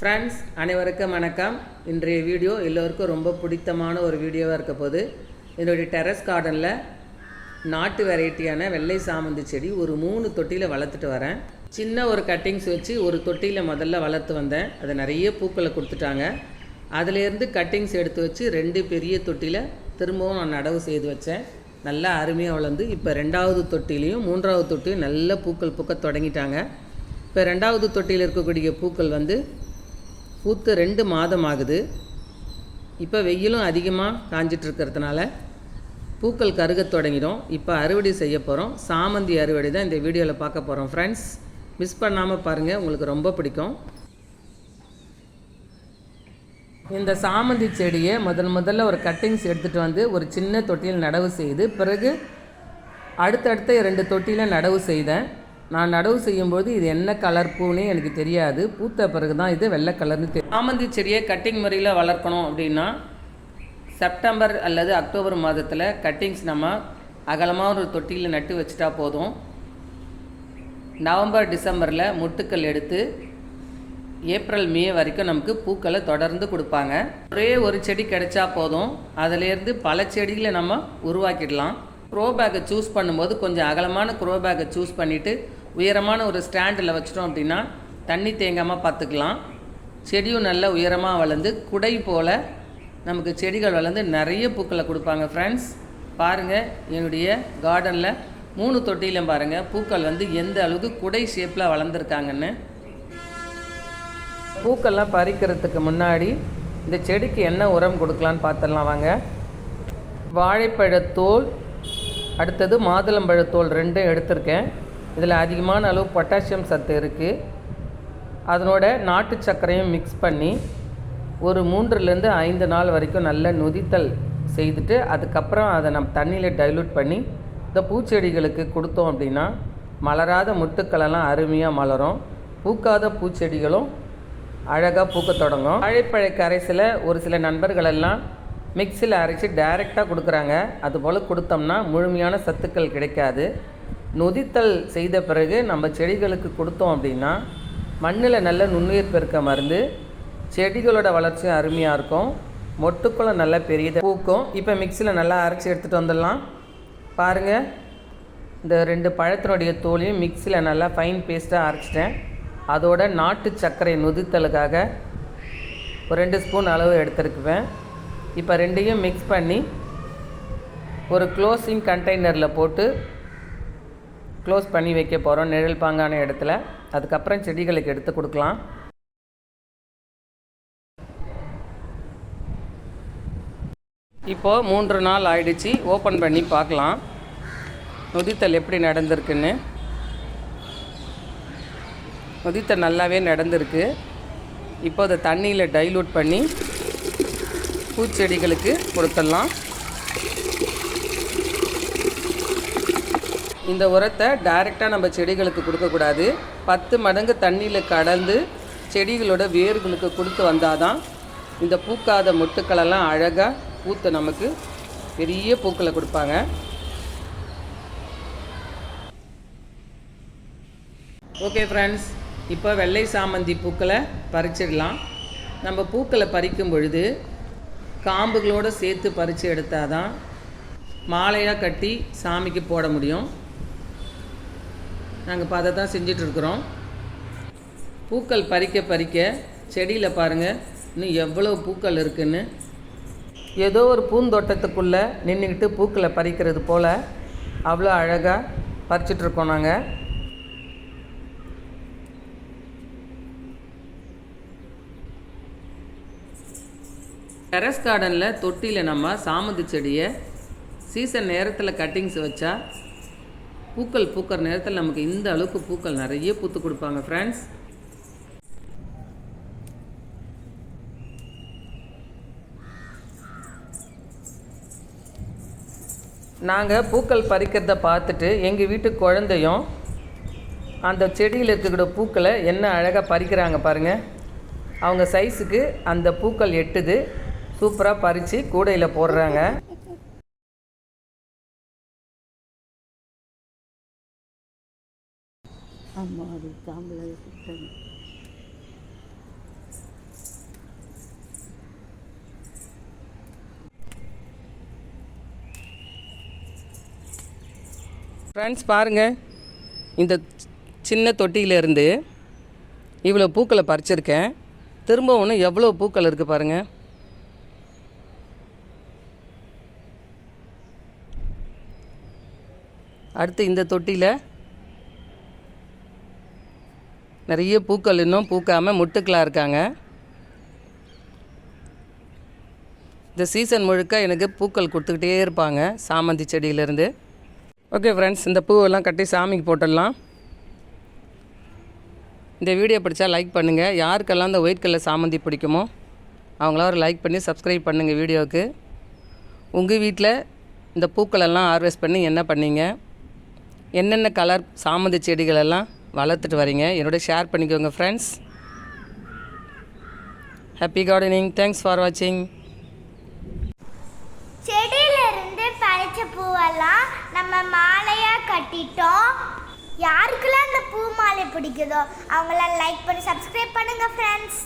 Friends அனைவருக்கும் வணக்கம். இன்றைய வீடியோ எல்லோருக்கும் ரொம்ப பிடித்தமான ஒரு வீடியோவாக இருக்க போது என்னுடைய டெரஸ் கார்டனில் நாட்டு வெரைட்டியான வெள்ளை சாமந்தி செடி ஒரு மூணு தொட்டியில் வளர்த்துட்டு வரேன். சின்ன ஒரு கட்டிங்ஸ் வச்சு ஒரு தொட்டியில் முதல்ல வளர்த்து வந்தேன். அதை நிறைய பூக்களை கொடுத்துட்டாங்க. அதுலேருந்து கட்டிங்ஸ் எடுத்து வச்சு ரெண்டு பெரிய தொட்டியில் திரும்பவும் நான் நடவு செய்து வச்சேன். நல்லா அருமையாக வளர்ந்து இப்போ ரெண்டாவது தொட்டிலையும் மூன்றாவது தொட்டியும் நல்ல பூக்கள் பூக்க தொடங்கிட்டாங்க. இப்போ ரெண்டாவது தொட்டியில் இருக்கக்கூடிய பூக்கள் வந்து பூத்து ரெண்டு மாதம் ஆகுது இப்போ வெயிலும் அதிகமாக காஞ்சிட்டு இருக்கிறதுனால பூக்கள் கருக தொடங்கிடும். இப்போ அறுவடை செய்ய போகிறோம் சாமந்தி அறுவடை தான் இந்த வீடியோவில் பார்க்க போகிறோம் ஃப்ரெண்ட்ஸ் மிஸ் பண்ணாமல் பாருங்கள் உங்களுக்கு ரொம்ப பிடிக்கும். இந்த சாமந்தி செடியை முதல் முதல்ல ஒரு கட்டிங்ஸ் எடுத்துகிட்டு வந்து ஒரு சின்ன தொட்டியில் நடவு செய்து பிறகு அடுத்தடுத்த ரெண்டு தொட்டியில் நடவு செய்தேன். நான் நடவு செய்யும்போது இது என்ன கலர் பூனே எனக்கு தெரியாது. பூத்த பிறகு தான் இது வெள்ளை கலர்னு தெரியும் சாமந்தி செடியை கட்டிங் முறையில் வளர்க்கணும் அப்படின்னா செப்டம்பர் அல்லது அக்டோபர் மாதத்தில் கட்டிங்ஸ் நம்ம அகலமாக ஒரு தொட்டியில் நட்டு வச்சுட்டா போதும். நவம்பர் டிசம்பரில் முட்டுக்கள் எடுத்து ஏப்ரல் மே வரைக்கும் நமக்கு பூக்களை தொடர்ந்து கொடுப்பாங்க. ஒரே ஒரு செடி கிடைச்சா போதும். அதிலேருந்து பல செடிகளை நம்ம உருவாக்கிடலாம். க்ரோ பேக்கை சூஸ் பண்ணும்போது கொஞ்சம் அகலமான க்ரோ பேக்கை சூஸ் பண்ணிவிட்டு உயரமான ஒரு ஸ்டாண்டில் வச்சிட்டோம் அப்படின்னா தண்ணி தேங்காமல் பார்த்துக்கலாம். செடியும் நல்ல உயரமாக வளர்ந்து குடை போல் நமக்கு செடிகள் வளர்ந்து நிறைய பூக்களை கொடுப்பாங்க ஃப்ரெண்ட்ஸ் பாருங்கள் என்னுடைய கார்டனில் மூணு தொட்டியிலும் பாருங்கள் பூக்கள் வந்து எந்த அளவுக்கு குடை ஷேப்பில் வளர்ந்துருக்காங்கன்னு. பூக்கள்லாம் பறிக்கிறதுக்கு முன்னாடி இந்த செடிக்கு என்ன உரம் கொடுக்கலான்னு பார்த்துடலாம் வாங்க. வாழைப்பழத்தோல் அடுத்தது மாதுளம்பழத்தோல் ரெண்டும் எடுத்திருக்கேன். இதில் அதிகமான அளவு பொட்டாசியம் சத்து இருக்குது. அதனோட நாட்டு சர்க்கரையும் மிக்ஸ் பண்ணி ஒரு மூன்றுலேருந்து ஐந்து நாள் வரைக்கும் நல்ல நொதித்தல் செய்துட்டு அதுக்கப்புறம் அதை நம்ம தண்ணியில் டைலூட் பண்ணி இந்த பூச்செடிகளுக்கு கொடுத்தோம் அப்படின்னா மலராத முட்டுக்களெல்லாம் அருமையாக மலரும். பூக்காத பூச்செடிகளும் அழகாக பூக்க தொடங்கும். வாழைப்பழ கரைசில் ஒரு சில நண்பர்களெல்லாம் மிக்சியில் அரைச்சி டைரெக்டாக கொடுக்குறாங்க. அதுபோல் கொடுத்தோம்னா முழுமையான சத்துக்கள் கிடைக்காது. நொதித்தல் செய்த பிறகு நம்ம செடிகளுக்கு கொடுத்தோம் அப்படின்னா மண்ணில் நல்ல நுண்ணுயிர் பெருக்க மருந்து செடிகளோட வளர்ச்சியும் அருமையாக இருக்கும். மொட்டுக்குளம் நல்லா பெரியதாக பூக்கும். இப்போ மிக்சியில் நல்லா அரைச்சி எடுத்துகிட்டு வந்துடலாம். பாருங்கள் இந்த ரெண்டு பழத்தினுடைய தோலையும் மிக்சியில் நல்லா ஃபைன் பேஸ்ட்டாக அரைச்சிட்டேன். அதோட நாட்டு சர்க்கரை நொதித்தலுக்காக ஒரு ரெண்டு ஸ்பூன் அளவு எடுத்துருக்குவேன். இப்போ ரெண்டையும் மிக்ஸ் பண்ணி ஒரு க்ளோசிங் கண்டெய்னரில் போட்டு க்ளோஸ் பண்ணி வைக்க போகிறோம் நிழல் பாங்கான இடத்துல. அதுக்கப்புறம் செடிகளுக்கு எடுத்து கொடுக்கலாம். இப்போது மூன்று நாள் ஆயிடுச்சு. ஓப்பன் பண்ணி பார்க்கலாம். நொதித்தல் எப்படி நடந்திருக்குன்னு. நொதித்தல் நல்லாவே நடந்திருக்கு. இப்போ அதை தண்ணியில் டைலூட் பண்ணி பூச்செடிகளுக்கு கொடுத்துடலாம். இந்த உரத்தை டைரெக்டாக நம்ம செடிகளுக்கு கொடுக்கக்கூடாது. பத்து மடங்கு தண்ணியில் கடந்து செடிகளோட வேர்களுக்கு கொடுத்து வந்தால் தான் இந்த பூக்காத மொட்டுக்களெல்லாம் அழகாக பூத்து நமக்கு பெரிய பூக்களை கொடுப்பாங்க. ஓகே ஃப்ரெண்ட்ஸ் இப்போ வெள்ளை சாமந்தி பூக்களை பறிச்சிடலாம். நம்ம பூக்களை பறிக்கும் பொழுது காம்புகளோடு சேர்த்து பறித்து எடுத்தால் தான் மாலையாக கட்டி சாமிக்கு போட முடியும். நாங்கள் இப்போ அதை தான் செஞ்சிட்ருக்குறோம் பூக்கள் பறிக்க பறிக்க செடியில் பாருங்கள் இன்னும் எவ்வளோ பூக்கள் இருக்குன்னு. ஏதோ ஒரு பூந்தோட்டத்துக்குள்ளே நின்றுக்கிட்டு பூக்களை பறிக்கிறது போல் அவ்வளோ அழகாக பறிச்சிட்ருக்கோம் நாங்கள் டெரஸ் கார்டனில் தொட்டியில் நம்ம சாமந்தி செடியை சீசன் நேரத்தில் கட்டிங்ஸ் வச்சா பூக்கள் பூக்கிற நேரத்தில் நமக்கு இந்த அளவுக்கு பூக்கள் நிறைய பூத்து கொடுப்பாங்க ஃப்ரெண்ட்ஸ் நாங்கள் பூக்கள் பறிக்கிறத பார்த்துட்டு எங்கள் வீட்டு குழந்தையும் அந்த செடியில் இருக்கக்கூடிய பூக்களை என்ன அழகாக பறிக்கிறாங்க பாருங்கள் அவங்க சைஸுக்கு அந்த பூக்கள் எட்டுது. சூப்பராக பறித்து கூடையில் போடுறாங்க. அம்மாடி காம்பளை சுத்தம் ஃப்ரெண்ட்ஸ் பாருங்கள் இந்த சின்ன தொட்டியிலேருந்து இவ்வளோ பூக்களை பறிச்சிருக்கேன். திரும்ப ஒன்று எவ்வளோ பூக்கள் இருக்குது பாருங்கள் அடுத்து இந்த தொட்டியில் நிறைய பூக்கள் இன்னும் பூக்காமல் முட்டுக்களாக இருக்காங்க. இந்த சீசன் முழுக்க எனக்கு பூக்கள் கொடுத்துக்கிட்டே இருப்பாங்க சாமந்தி செடியிலேருந்து. ஓகே ஃப்ரெண்ட்ஸ் இந்த பூவெல்லாம் கட்டி சாமிக்கு போட்டுடலாம். இந்த வீடியோ பிடிச்சா லைக் பண்ணுங்கள் யாருக்கெல்லாம் இந்த ஒயிட் கலர் சாமந்தி பிடிக்குமோ அவங்களாம் ஒரு லைக் பண்ணி சப்ஸ்கிரைப் பண்ணுங்கள் வீடியோவுக்கு. உங்கள் வீட்டில் இந்த பூக்களெல்லாம் ஹார்வெஸ்ட் பண்ணி என்ன பண்ணீங்க? என்னென்ன கலர் சாமந்தி செடிகளெல்லாம் வளர்த்துட்டு வரீங்க. என்னோட ஷேர் பண்ணிக்கோங்க friends happy gardening thanks for வாட்சிங் செடியிலிருந்து பறிச்ச பூவெல்லாம் நம்ம மாலையாக கட்டிட்டோம். யாருக்கெல்லாம் அந்த பூ மாலை பிடிக்குதோ அவங்களாம் லைக் பண்ணி சப்ஸ்கிரைப் பண்ணுங்க ஃப்ரெண்ட்ஸ்